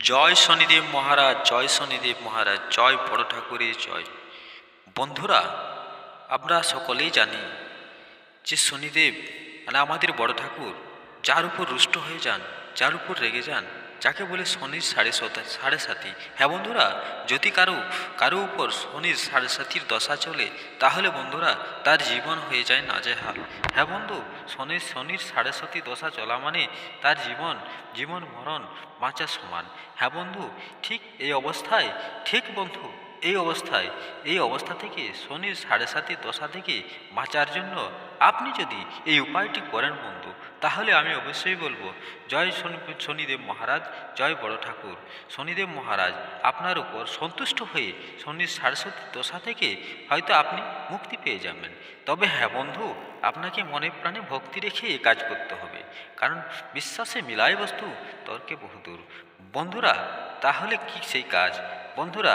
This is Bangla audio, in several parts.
জয় শনিদেব মহারাজ, জয় শনিদেব মহারাজ, জয় বড় ঠাকুরের জয়। বন্ধুরা, আমরা সকলেই জানি যে শনিদেব মানে আমাদের বড় ঠাকুর, যার উপর রুষ্ট হয়ে যান, যার উপর রেগে যান যাকে বলে শনির সাড়ে সাড়ে সাথী হ্যাঁ বন্ধুরা, যদি কারও কারও উপর শনির সাড়ে সাথীর দশা চলে, তাহলে বন্ধুরা তার জীবন হয়ে যায় নাজেহাল। হ্যাঁ বন্ধু, শনির শনির সাড়ে সাথী দশা চলা মানে তার জীবন জীবন মরণ বাঁচা সমান। হ্যাঁ বন্ধু, ঠিক এই অবস্থায়, ঠিক বন্ধু এই অবস্থায়, এই অবস্থা থেকে শনির সাড়ে সাতির দশা থেকে বাঁচার জন্য আপনি যদি এই উপায়টি করেন বন্ধু, তাহলে আমি অবশ্যই বলব, জয় শনি, শনিদেব মহারাজ, জয় বড় ঠাকুর। শনিদেব মহারাজ আপনার উপর সন্তুষ্ট হয়ে শনির সাড়ে সাতির দশা থেকে হয়তো আপনি মুক্তি পেয়ে যাবেন। তবে হ্যাঁ বন্ধু, আপনাকে মনে প্রাণে ভক্তি রেখে এ কাজ করতে হবে, কারণ বিশ্বাসে মিলায় বস্তু তর্কে বহুদূর। বন্ধুরা, তাহলে কি সেই কাজ? বন্ধুরা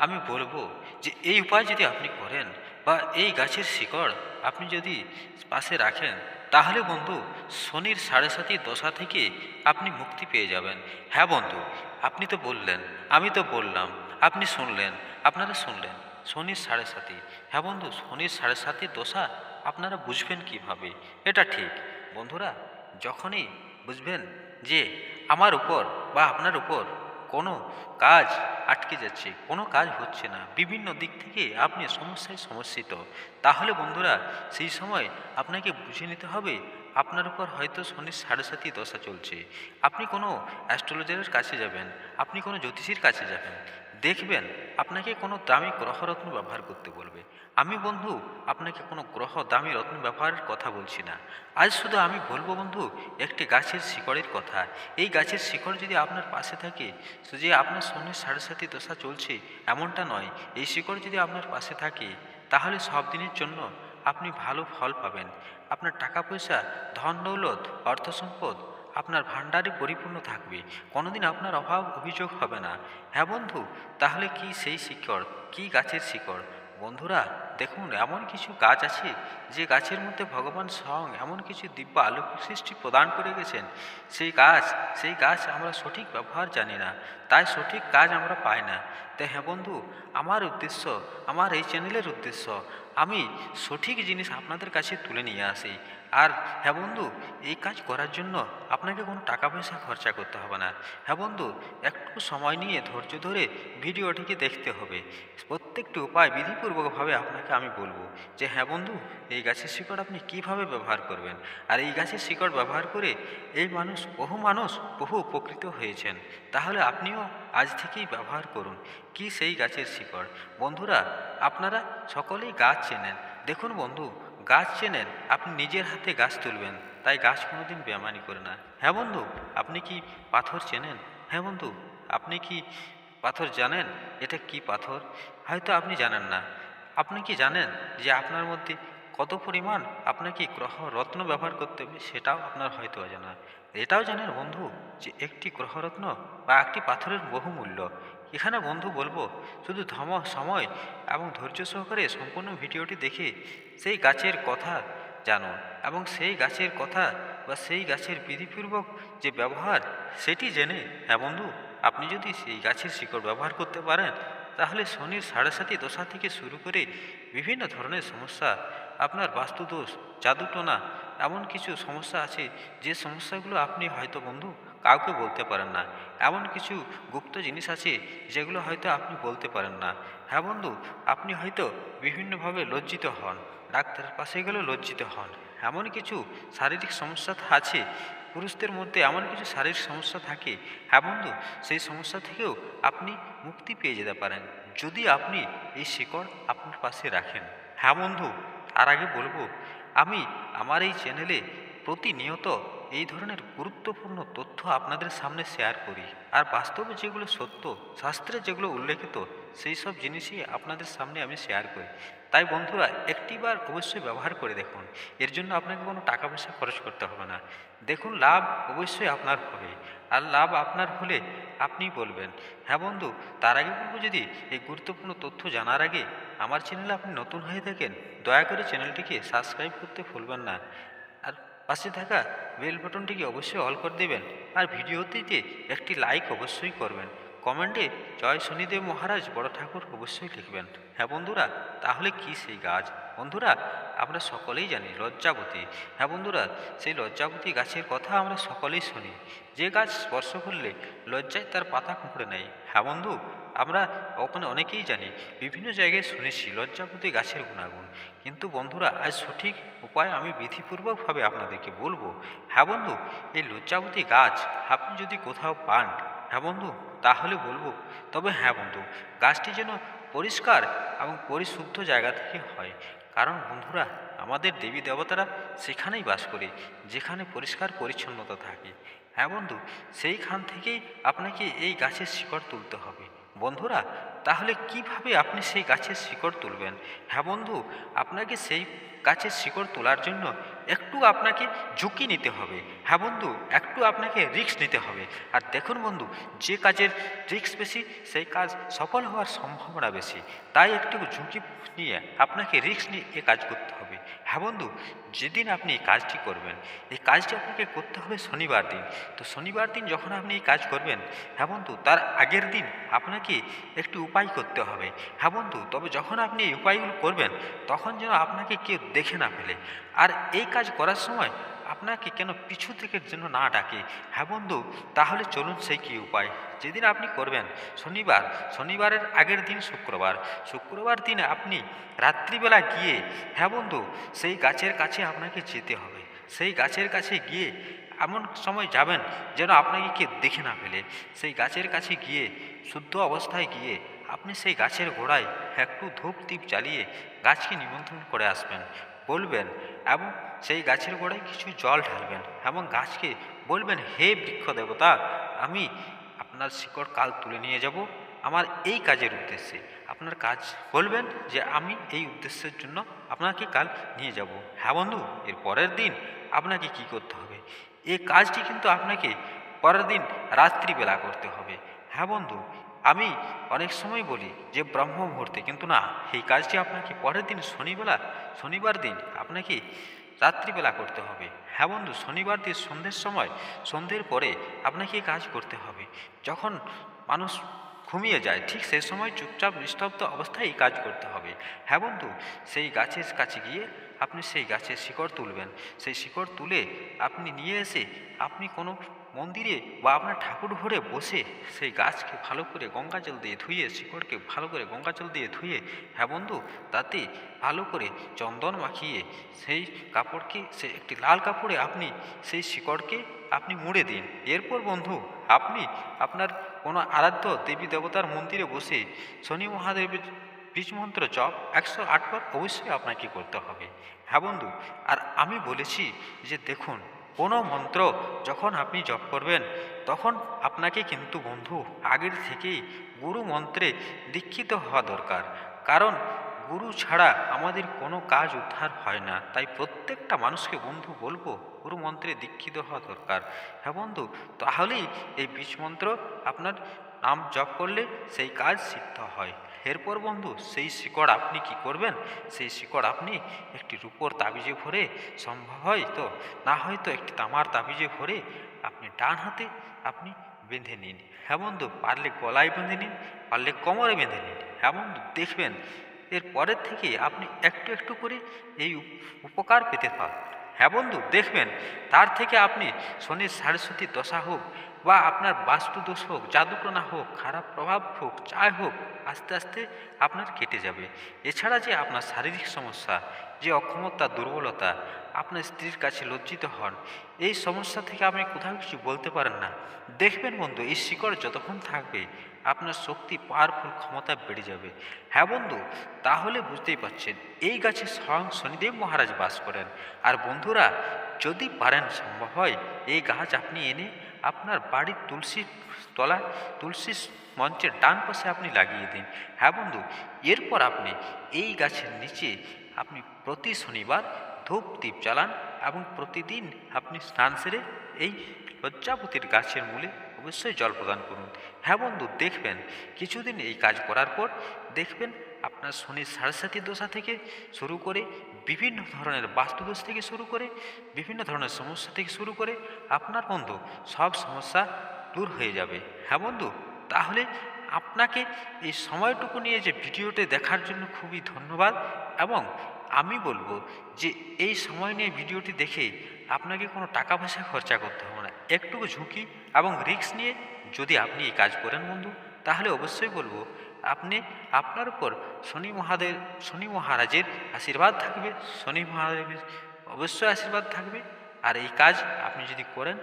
আমি বলব যে এই উপায় যদি আপনি করেন বা এই গাছের শিকড় আপনি যদি পাশে রাখেন, তাহলে বন্ধু শনির সাড়ে সাতির দশা থেকে আপনি মুক্তি পেয়ে যাবেন। হ্যাঁ বন্ধু, আপনি তো বললেন, আমি তো বললাম, আপনি শুনলেন, আপনারা শুনলেন, শনির সাড়ে সাতি। হ্যাঁ বন্ধু, শনির সাড়ে সাতির দশা আপনারা বুঝবেন কীভাবে? এটা ঠিক। বন্ধুরা, যখনই বুঝবেন যে আমার উপর বা আপনার উপর কোনো কাজ আটকে যাচ্ছে, কোনো কাজ হচ্ছে না। বিভিন্ন দিক থেকে আপনি সমস্যায় সমস্যিত তাহলে বন্ধুরা, সেই সময় আপনাকে বুঝে নিতে হবে, আপনার উপর হয়তো শনির সাড়ে সাতি দশা চলছে। আপনি কোনো অ্যাস্ট্রোলজারের কাছে যাবেন, আপনি কোনো জ্যোতিষীর কাছে যাবেন। দেখবেন আপনাকে কোনো দামি গ্রহরত্ন ব্যবহার করতে বলবে। আমি বন্ধু, আপনাকে কোনো গ্রহ দামি রত্ন ব্যবহারের কথা বলছি না। আজ শুধু আমি বলব বন্ধু, একটি গাছের শিকড়ের কথা। এই গাছের শিকড় যদি আপনার পাশে থাকে, যে আপনার শনির সাড়ে সাতি দশা চলছে, এমনটা নয়। এই শিকড় যদি আপনার পাশে থাকে, তাহলে সব দিনের জন্য আপনি ভালো ফল পাবেন। আপনার টাকা পয়সা ধন দৌলত অর্থ সম্পদ আপনার ভাণ্ডারে পরিপূর্ণ থাকবে। কোনোদিন আপনার অভাব অভিযোগ হবে না। হ্যাঁ বন্ধু, তাহলে কি সেই শিকড়, কি গাছের শিকড়? বন্ধুরা দেখুন, এমন কিছু গাছ আছে যে গাছের মধ্যে ভগবান স্বয়ং এমন কিছু দিব্য আলোক সৃষ্টি প্রদান করে গেছেন। সেই গাছ সেই গাছ আমরা সঠিক ব্যবহার জানি না, তাই সঠিক কাজ আমরা পাই না। তাই হ্যাঁ বন্ধু, আমার উদ্দেশ্য, আমার এই চ্যানেলের উদ্দেশ্য, আমি সঠিক জিনিস আপনাদের কাছে তুলে নিয়ে আসি। আর হ্যাঁ বন্ধু, এই কাজ করার জন্য আপনাকে কোনো টাকা পয়সা খরচা করতে হবে না। হ্যাঁ বন্ধু, একটু সময় নিয়ে ধৈর্য ধরে ভিডিওটিকে দেখতে হবে। প্রত্যেকটি উপায় বিধিপূর্বকভাবে আপনাকে আমি বলব যে হ্যাঁ বন্ধু, এই গাছের শিকড় আপনি কীভাবে ব্যবহার করবেন? আর এই গাছের শিকড় ব্যবহার করে এই মানুষ, বহু মানুষ বহু উপকৃত হয়েছেন। তাহলে আপনিও আজ থেকেই ব্যবহার করুন কি সেই গাছের শিকড়। বন্ধুরা, আপনারা সকলেই গাছ চেনেন। দেখুন বন্ধু, গাছ চেনেন, আপনি নিজের হাতে গাছ তুলবেন, তাই গাছ কোনোদিন বেমানি করে না। হ্যাঁ বন্ধু, আপনি কি পাথর চেনেন? হ্যাঁ বন্ধু, আপনি কি পাথর জানেন? এটা কি পাথর? হয়তো আপনি জানেন না। আপনি কি জানেন যে আপনার মধ্যে কত পরিমাণ আপনাকে গ্রহ রত্ন ব্যবহার করতে হবে? সেটাও আপনার হয়তো অজানা। এটাও জানেন বন্ধু যে একটি গ্রহরত্ন বা একটি পাথরের বহুমূল্য। এখানে বন্ধু বলব, শুধু ধম, সময় এবং ধৈর্য সহকারে সম্পূর্ণ ভিডিওটি দেখে সেই গাছের কথা জানুন এবং সেই গাছের কথা বা সেই গাছের বিধিপূর্বক যে ব্যবহার, সেটি জেনে হ্যাঁ বন্ধু? আপনি যদি সেই গাছের শিকড় ব্যবহার করতে পারেন তাহলে শনির সাড়ে সাতি দশা থেকে শুরু করে বিভিন্ন ধরনের সমস্যা, আপনার বাস্তুদোষ, জাদুটোনা, এমন কিছু সমস্যা আছে যে সমস্যাগুলো আপনি হয়তো বন্ধু কাউকে বলতে পারেন না। এমন কিছু গুপ্ত জিনিস আছে যেগুলো হয়তো আপনি বলতে পারেন না। হ্যাঁ বন্ধু, আপনি হয়তো বিভিন্নভাবে লজ্জিত হন, ডাক্তারের পাশে গেলেও লজ্জিত হন। এমন কিছু শারীরিক সমস্যা আছে পুরুষদের মধ্যে এমন কিছু শারীরিক সমস্যা থাকে হ্যাঁ বন্ধু? সেই সমস্যা থেকেও আপনি মুক্তি পেয়ে যেতে পারেন। যদি আপনি এই শিকড় আপনার পাশে রাখেন। হ্যাঁ বন্ধু, তার আগে বলব, আমি আমার এই চ্যানেলে প্রতিনিয়ত এই ধরনের গুরুত্বপূর্ণ তথ্য আপনাদের সামনে শেয়ার করি। আর বাস্তবে যেগুলো সত্য, শাস্ত্রে যেগুলো উল্লেখিত, সেই সব জিনিসই আপনাদের সামনে আমি শেয়ার করি। তাই বন্ধুরা, একটিবার অবশ্যই ব্যবহার করে দেখুন। এর জন্য আপনাকে কোনো টাকা পয়সা খরচ করতে হবে না। দেখুন, লাভ অবশ্যই আপনার হবে। আর লাভ আপনার হলে আপনি বলবেন হ্যাঁ বন্ধু, তার আগে বলব যদি এই গুরুত্বপূর্ণ তথ্য জানার আগে আমার চ্যানেলে আপনি নতুন হয়ে থাকেন, দয়া করে চ্যানেলটিকে সাবস্ক্রাইব করতে ভুলবেন না। আর পাশে থাকা বেল বাটনটিকে অবশ্যই অল করে দেবেন। আর ভিডিওটিতে একটি লাইক অবশ্যই করবেন। কমেন্টে, জয় শনিদেব মহারাজ, বড় ঠাকুর, অবশ্যই লিখবেন। হ্যাঁ বন্ধুরা, তাহলে কি সেই গাছ? বন্ধুরা, আমরা সকলেই জানি, লজ্জাবতী। হ্যাঁ বন্ধুরা, সেই লজ্জাবতী গাছের কথা আমরা সকলেই শুনি। যে গাছ স্পর্শ করলে লজ্জায় তার পাতা কুঁকড়ে নেয়। হ্যাঁ বন্ধু, আমরা ওখানে অনেকেই জানি, বিভিন্ন জায়গায় শুনেছি লজ্জাবতী গাছের গুণাগুণ। কিন্তু বন্ধুরা, আজ সঠিক উপায় আমি বিধিপূর্বকভাবে আপনাদেরকে বলব। হ্যাঁ বন্ধু, এই লজ্জাবতী গাছ আপনি যদি কোথাও পান হ্যাঁ বন্ধু তাহলে বলব, তবে হ্যাঁ বন্ধু, গাছটি যেন পরিষ্কার এবং পরিশুদ্ধ জায়গা থেকে হয়। কারণ বন্ধুরা, আমাদের দেবী দেবতারা সেখানেই বাস করে, যেখানে পরিষ্কার পরিচ্ছন্নতা থাকে। হ্যাঁ বন্ধু, সেইখান থেকেই আপনাকে এই গাছের শিকড় তুলতে হবে। বন্ধুরা, তাহলে কীভাবে আপনি সেই গাছের শিকড় তুলবেন? হ্যাঁ বন্ধু, আপনাকে সেই গাছের শিকড় তোলার জন্য একটু আপনাকে ঝুঁকি নিতে হবে। হ্যাঁ বন্ধু, একটু আপনাকে রিস্ক নিতে হবে। আর দেখুন বন্ধু, যে কাজের রিস্ক বেশি, সেই কাজ সফল হওয়ার সম্ভাবনা বেশি। তাই একটু ঝুঁকি নিয়ে আপনাকে রিস্ক নিয়ে এ কাজ করতে হবে। হ্যাঁ বন্ধু, যেদিন আপনি এই কাজটি করবেন, এই কাজটি আপনাকে করতে হবে শনিবার দিন। তো শনিবার দিন যখন আপনি এই কাজ করবেন হ্যাঁ বন্ধু, তার আগের দিন আপনাকে একটি উপায় করতে হবে। হ্যাঁ বন্ধু, তবে যখন আপনি এই উপায়গুলো করবেন, তখন যেন আপনাকে কেউ দেখে না ফেলে। আর এই কাজ করার সময় আপনাকে কেন পিছু থেকে যেন না ডাকে? হ্যাঁ বন্ধু, তাহলে চলুন সেই কী উপায়। যেদিন আপনি করবেন, শনিবার, শনিবারের আগের দিন শুক্রবার। শুক্রবার দিনে আপনি রাত্রিবেলা গিয়ে হ্যাঁ বন্ধু, সেই গাছের কাছে আপনাকে যেতে হবে। সেই গাছের কাছে গিয়ে এমন সময় যাবেন যেন আপনাকে কে দেখে না ফেলে। সেই গাছের কাছে গিয়ে, শুদ্ধ অবস্থায় গিয়ে আপনি সেই গাছের গোড়ায় একটু ধূপ দ্বীপ জ্বালিয়ে গাছকে নিমন্ত্রণ করে আসবেন। বলবেন এবং সেই গাছের গোড়ায় কিছু জল ঢালবেন এবং গাছকে বলবেন, হে বৃক্ষ দেবতা, আমি আপনার শিকড় কাল তুলে নিয়ে যাব। আমার এই কাজের উদ্দেশ্যে। আপনার কাজ বলবেন যে, আমি এই উদ্দেশ্যের জন্য আপনাকে কাল নিয়ে যাব। হ্যাঁ বন্ধু, এর পরের দিন আপনাকে কি করতে হবে? এই কাজটি কিন্তু আপনাকে পরের দিন রাত্রিবেলা করতে হবে। হ্যাঁ বন্ধু আমি অনেক সময় বলি যে ব্রহ্ম মুহূর্তে কিন্তু না, এই কাজটি আপনাকে পরের দিন শনিবেলা, শনিবার দিন আপনাকে রাত্রিবেলা করতে হবে। হ্যাঁ বন্ধু, শনিবার দিন সন্ধ্যের সময়, সন্ধ্যের পরে আপনাকে কাজ করতে হবে। যখন মানুষ ঘুমিয়ে যায়, ঠিক সেই সময় চুপচাপ নিস্তব্ধ অবস্থায় এই কাজ করতে হবে। হ্যাঁ বন্ধু, সেই গাছের কাছে গিয়ে আপনি সেই গাছের শিকড় তুলবেন। সেই শিকড় তুলে আপনি নিয়ে এসে আপনি কোনো মন্দিরে বা আপনার ঠাকুর ঘরে বসে সেই গাছকে ভালো করে গঙ্গা জল দিয়ে ধুয়ে, শিকড়কে ভালো করে গঙ্গা জল দিয়ে ধুয়ে হ্যাঁ বন্ধু? তাতে ভালো করে চন্দন মাখিয়ে সেই কাপড়কে, সে একটি লাল কাপড়ে আপনি সেই শিকড়কে আপনি মুড়ে দিন। এরপর বন্ধু, আপনি আপনার কোনো আরাধ্য দেবী দেবতার মন্দিরে বসে শনি মহাদেবের বীজ মন্ত্র জপ একশো আটবার অবশ্যই আপনাকে করতে হবে। হ্যাঁ বন্ধু? আর আমি বলেছি যে দেখুন কোনো মন্ত্র যখন আপনি জপ করবেন, তখন আপনাকে কিন্তু বন্ধু আগের থেকেই গুরু মন্ত্রে দীক্ষিত হওয়া দরকার। কারণ গুরু ছাড়া আমাদের কোনো কাজ উদ্ধার হয় না। তাই প্রত্যেকটা মানুষকে বন্ধু বলব, গুরু মন্ত্রে দীক্ষিত হওয়া দরকার। হ্যাঁ বন্ধু, তাহলেই এই বীজ মন্ত্র আপনার নাম জপ করলে সেই কাজ সিদ্ধ হয়। এরপর বন্ধু, সেই শিকড় আপনি কি করবেন? সেই শিকড় আপনি একটি রূপোর তাবিজে ভরে, সম্ভব হয় তো? না হয়তো একটি তামার তাবিজে ভরে আপনি ডান হাতে আপনি বেঁধে নিন। হ্যাঁ বন্ধু, পারলে গলায় বেঁধে নিন, পারলে কোমরে বেঁধে নিন। হ্যাঁ বন্ধু, দেখবেন এর পরের থেকে আপনি একটু একটু করে এই উপকার পেতে পারবেন। হ্যাঁ বন্ধু, দেখবেন, তার থেকে আপনি শনির সারস্বতী দশা হোক বা আপনার বাস্তু দোষ হোক জাদুকোনা হোক, খারাপ প্রভাব হোক চায় হোক, আস্তে আস্তে আপনার কেটে যাবে। এছাড়া যে আপনার শারীরিক সমস্যা, যে অক্ষমতা, দুর্বলতা আপনার স্ত্রীর কাছে লজ্জিত হন। এই সমস্যা থেকে আপনি কোথাও কিছু বলতে পারেন না। দেখবেন বন্ধু, এই শিকড় যতক্ষণ থাকবে, আপনার শক্তি পাওয়ারফুল ক্ষমতা বেড়ে যাবে। হ্যাঁ বন্ধু, তাহলে বুঝতেই পারছেন, এই গাছে স্বয়ং শনিদেব মহারাজ বাস করেন। আর বন্ধুরা, যদি পারেন সম্ভব হয়, এই গাছ আপনি এনে আপনার বাড়ির তুলসী তলা তুলসী মঞ্চের ডান পাশে আপনি লাগিয়ে দিন। হ্যাঁ বন্ধু, এরপর আপনি এই গাছের নিচে আপনি প্রতি শনিবার ধূপ দ্বীপ জ্বালান এবং প্রতিদিন আপনি স্নান সেরে এই লজ্জাপতির গাছের মূলে অবশ্যই জল প্রদান করুন। হ্যাঁ বন্ধু, দেখবেন, কিছুদিন এই কাজ করার পর দেখবেন আপনার শনির সাড়ে সাতি দশা থেকে শুরু করে বিভিন্ন ধরনের বাস্তুদোষ থেকে শুরু করে, বিভিন্ন ধরনের সমস্যা থেকে শুরু করে আপনার বন্ধু সব সমস্যা দূর হয়ে যাবে। হ্যাঁ বন্ধু, তাহলে আপনাকে এই সময়টুকু নিয়ে যে ভিডিওটি দেখার জন্য খুবই ধন্যবাদ এবং আমি বলব যে এই সময় নিয়ে ভিডিওটি দেখে আপনাকে কোনো টাকা পয়সা খরচা করতে হবে না। একটুকু ঝুঁকি এবং রিস্ক নিয়ে যদি আপনি এই কাজ করেন বন্ধু, তাহলে অবশ্যই বলব আপনি, আপনার উপর শনি মহাদেব, শনি মহারাজের আশীর্বাদ থাকবে, শনি মহাদেবের অবশ্যই আশীর্বাদ থাকবে। আর এই কাজ আপনি যদি করেন,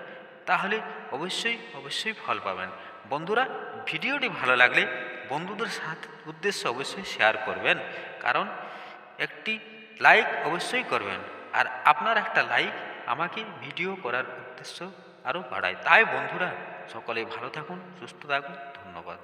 তাহলে অবশ্যই অবশ্যই ফল পাবেন। বন্ধুরা, ভিডিওটি ভালো লাগলে বন্ধুদের সাথে উদ্দেশ্য অবশ্যই শেয়ার করবেন। কারণ একটি লাইক অবশ্যই করবেন। আর আপনার একটা লাইক আমাকে ভিডিও করার উদ্দেশ্য আরও বাড়ায়। তাই বন্ধুরা সকলে ভালো থাকুন, সুস্থ থাকুন। ধন্যবাদ।